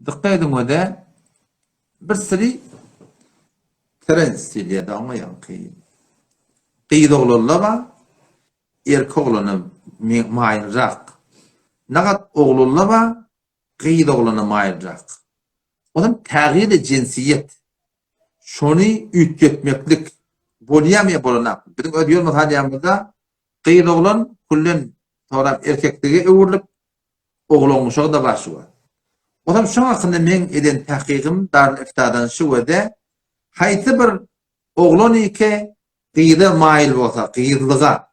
Dikkat edin o da bir sürü prensiliye de ama yankıyım. Qiyid oğlanla ba, erkek oğlanı mayınrak. Nagat oğlanla ba, qiyid oğlanı mayınrak. Odan tağyir cinsiyet. Şonu ütgetmeklik. Boliyamaya bolana. Bizim ödüyor mu hadiyamızda? Qiyid oğlan kullun sonra erkekliğe öwürlüp oğlan uşağı da başı. Otam şu hakkında men eden tahqiqim dar iftadan şu wede hayti bir oğlan iki qiyda mail bolsa qiyidlığa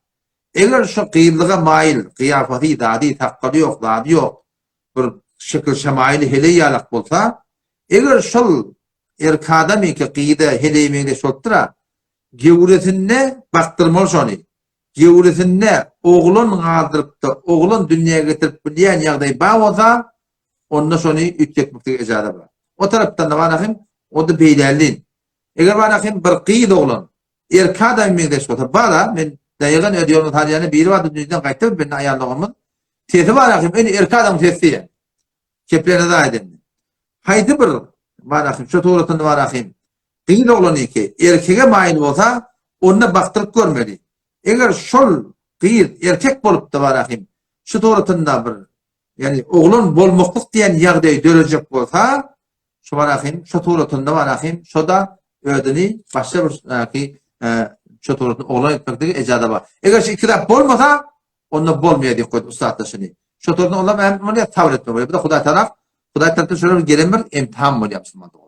eger şu qiyidlığa mail qiyafati dadi taqqalı yok dadi yok bir şekil şemaili hele yalak bolsa eger şol erkadam iki qiyda hele mengde şoltira gevretinne baktırmalı şonu gevretinne oğlan galdırıp da oğlan dünyaya getirip bilen ýagdaý ba bolsa onda şonu ütgetmekde ejada bar. O taraftan da banakim o da beýlerlin. Eger banakim bir qiyid oglan erka adam mengdeş bolsa bala men daýygan ödýörni taýýany biri var dünýeden gaýtyp ben aýallygymyz tezi banakim en erka adam tezi. Keplere da edin. Haydi bir banakim şu toğratın banakim qiyid oglan iki erkege maýyl bolsa onda baktyryp görmeli. Eger şol qiyid erkek bolup da banakim şu toğratında bir yani oğlun bolmoqluk diýen ýagdaý dörejek bolsa, şu barakim, şu turatynda barakim, şu da ödüni başga bir ki şu turatyn oğlan etmekdeki ejada bar. Eger şu iki tarap bolmasa, onda bolmaýar diýip goýdy ustatda şuni. Şu turatyn oğlan bunu tavır etmek. Bu da Hudaý tarap, Hudaý tarapdan şöyle bir gelen bir imtihan bolýar musulmanda.